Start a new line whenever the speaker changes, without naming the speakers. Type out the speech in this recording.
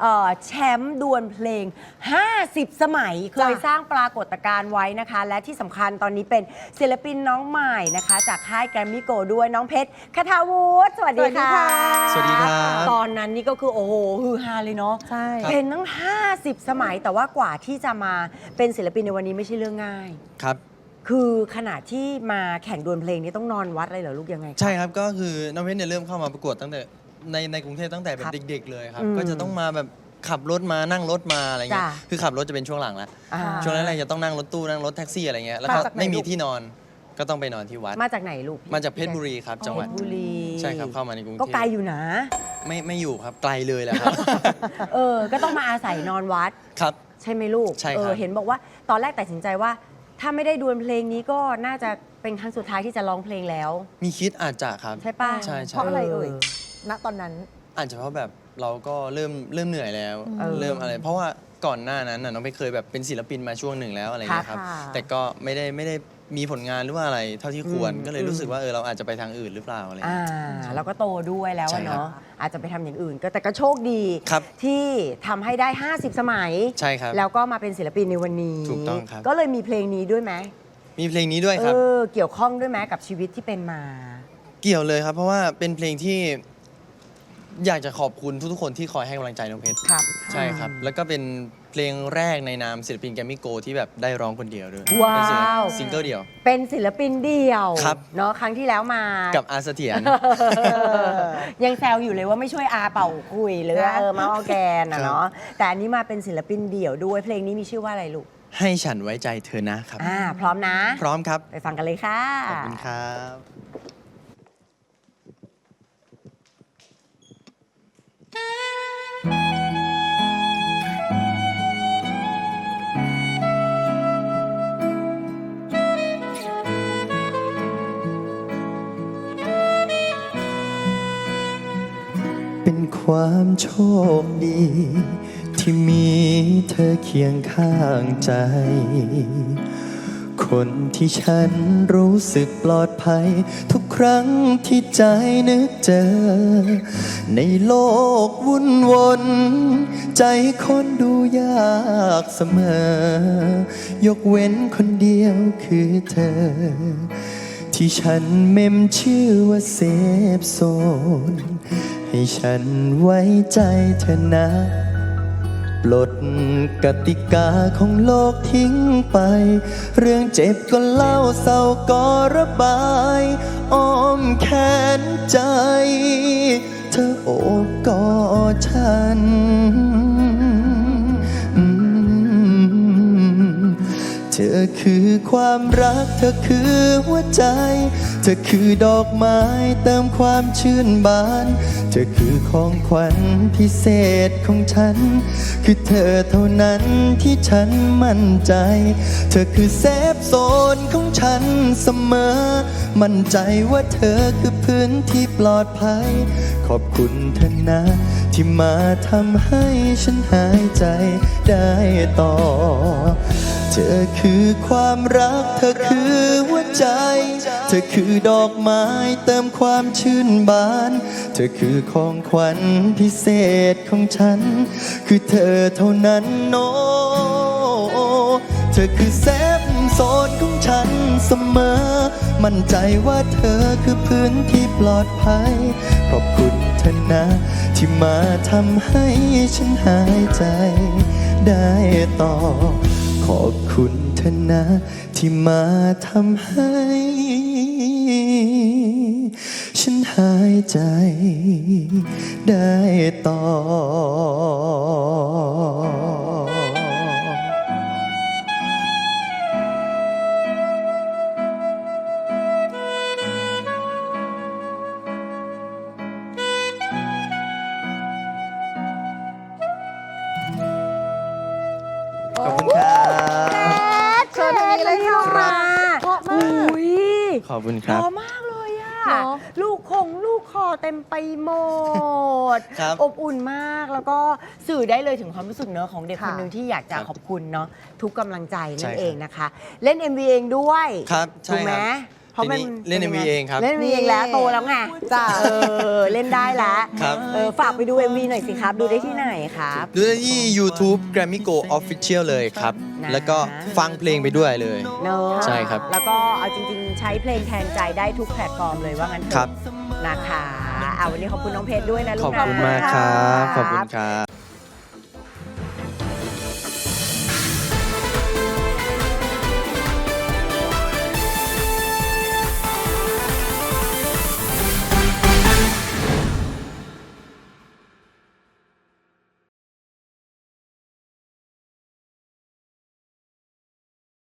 เอ่อแชมป์ดวลเพลง 50 สมัย เคย
จ้ะ
สร้างปรากฏการณ์ไว้นะคะ และที่สำคัญตอนนี้เป็นศิลปินน้องใหม่นะคะ จากค่ายแกรมมี่โกด้วยน้องเพชรคทาวุฒิสวัสดีค่ะ
สวัสดีครับ
ตอนนั้นนี่ก็คือโอ้โหฮือฮาเลยเนาะ
ใช่
เพลงตั้ง 50 สมัยแต่ว่ากว่าที่จะมาเป็นศิลปินในวันนี้ไม่ใช่เรื่องง่าย
ครับ
คือขนาดที่มาแข่งดวลเพลงนี้ต้องนอนวัดเลยเหรอลูกยังไงคะ
ใช่ครับก็คือน้องเพชรเนี่ยเริ่มเข้ามาประกวดตั้งแต่ ในในกรุงเทพตั้งแต่แบ
ครับบ
เด็ก ๆ เลยครับ
อืม
ก็จะต้องมาแบบขับรถมานั่งรถมาอะไรเงี้ย
จ้ะ
คือขับรถจะเป็นช่วงหลังแล้ว
อ่า
ช่วงแรกๆจะต้องนั่งรถตู้นั่งรถแท็กซี่อะไรเงี้ยแล้ว
มา
ก็
จากไหน
ไม่มี
ลูก
ที่นอนก็ต้องไปนอนที่วัด
มาจากไหนลูก
มาจากเพชรบุรีครับจังหวัด
เพชรบุรี
ใช่ครับเข้ามาในกรุงเทพ
ก็ไกลอยู่นะ
ไม่ไม่อยู่ครับไกลเลยแหละครับ
เออ ก็ต้องมาอาศัยนอนวัด
ครับ
ใช่ไหมลูก
ใช่ครับ
เออ เห็นบอกว่าตอนแรกตัดสินใจว่า ถ้าไม่ได้ดวลเพลงนี้ก็น่าจะเป็นครั้งสุดท้ายที่จะร้องเพลงแล้ว
มีคิดอาจจะครับ
ใช่ป่ะ
ใช่ใช่
เพราะอะไรเอ่ย ณตอนนั้น
อาจจะเพราะแบบเราก็เริ่มเริ่มเหนื่อยแล้ว
เออ
เริ่มอะไร เพราะว่าก่อนหน้านั้นน่ะน้องไปเคยแบบเป็นศิลปินมาช่วงหนึ่งแล้วอะไรอย่างเงี้ยครับ
ค่ะ
แต่ก็ไม่ได้ไม่ได้มีผลงานหรือว่าอะไรเท่าที่ควร
อืม
ก็เลยรู้สึกว่าเออเราอาจจะไปทางอื่นหรือเปล่าอะไรอย่าง
อ่า
เงี้ย
เราก็โตด้วยแล้ว
ใช่
อะ
ครับ
เนาะอาจจะไปทำอย่างอื่น ก็แต่ก็โชคดี
ครับ
ที่ทำให้ได้ 50 สมัย
ใช่ครับ
แล้วก็มาเป็นศิลปินในวันนี้
ถูกต้องครับ
ก็เลยมีเพลงนี้ด้วยไหม
มีเพลงนี้ด้วยครับ
เออเกี่ยวข้องด้วยไหมกับชีวิตที่เป็นมา
เกี่ยวเลยครับ เพราะว่าเป็นเพลงที่ อยากจะขอบคุณทุกๆคนที่คอยให้กำลังใจน้องเพชร
ครับ
ใช่ครับ แล้วก็เป็นเพลงแรกในนามศิลปินแกรมมี่โกที่แบบได้ร้องคนเดียวด้วย
ว้าว
เป็นซิงเกิลเดียว
เป็นศิลปินเดี่ยว
ครับ
เนาะครั้งที่แล้วมา
กับอาเสถียร
เออยังแซวอยู่เลยว่าไม่ช่วยอาเป่าคุยหรือว่า
นะ
เออมาออร์แกน
ครั
อะ
บ
เนาะแต่อันนี้มาเป็นศิลปินเดี่ยวด้วยเพลงนี้มีชื่อว่าอะไรลูก
ให้ฉันไว้ใจเธอนะครับ
อ่าพร้อมนะ
พร้อมครับ
ไปฟังกันเลยค่ะ
ขอบคุณครับ เป็นความโชคดี ที่มีเธอเคียงข้างใจ คนที่ฉันรู้สึกปลอดภัย ทุกครั้งที่ใจนึกเจอ ในโลกวุ่นวน ใจคนดูยากเสมอ ยกเว้นคนเดียวคือเธอที่ฉันเมมชื่อว่าเซฟโซน ให้ฉันไว้ใจเธอนะ ปลดกติกาของโลกทิ้งไป เรื่องเจ็บก็เล่าเศร้าก็ระบายอ้อมแขนใจ เธอโอบกอดฉัน ธอคือความรัก เธอคือหัวใจ เธอคือดอกไม้เติมความชื่นบาน เธอคือของขวัญพิเศษของฉัน คือเธอเท่านั้นที่ฉันมั่นใจ เธอคือเซฟโซนของฉันเสมอ มั่นใจว่าเธอคือพื้นที่ปลอดภัย ขอบคุณเธอนะ ที่มาทำให้ฉันหายใจได้ต่อ เธอคือความรัก เธอคือหัวใจ เธอคือดอกไม้เติมความชื่นบาน เธอคือของขวัญพิเศษของฉัน คือเธอเท่านั้นโน เธอคือเซฟโซนของฉันเสมอ มั่นใจว่าเธอคือพื้นที่ปลอดภัย ขอบคุณ ธนา ที่มาทำให้ฉันหายใจได้ต่อ ขอบคุณธนา ที่มาทำให้ ฉันหายใจได้ต่อ ขอบคุณครับ
เชิญทางนี้เลยค่ะ
ครับ
เพราะมาก
อุ้ย
ขอบคุณค
พ
รับ
อมากเลยอะ
เนอะ
ลูกคงลูกคอเต็มไปหมด
ครับ
อบอุ่นมากแล้วก็สื่อได้เลยถึงความรู้สึกเนอะของเด็กคน
ค่ะ
หนึ่งที่อยากจะ
ครับ
ขอบคุณเนาะทุกกำลังใจนั่น
ใช่ครับ
เองนะคะ เล่น MV เองด้วย
ครับ ใช่
ถูกไหม
ครับ
เพราะมัน
เล่น MV เองครับ
เล่น MV เองแล้วโตแล้วไง
จ้า
เออเล่นได้แล้ว
ครับ
เออฝากไปดู MV หน่อยสิครับ ดูได้ที่ไหนครับ
ดูได้ที่ YouTube Grammy Go Official เลยครับ
นะ
แล้วก็ฟังเพลงไปด้วยเลย
เนอะ
ใช่ครับ
แล้วก็เอาจริง ๆ ใช้เพลงแทนใจได้ทุกแพลตฟอร์มเลยว่างั้นเถอะ
ครับ
นะคะเอาวันนี้ขอบคุณน้องเพชรด้วยนะลู
ข
ก
อบ
นะ
คุณมากครับ ขอบคุณครับ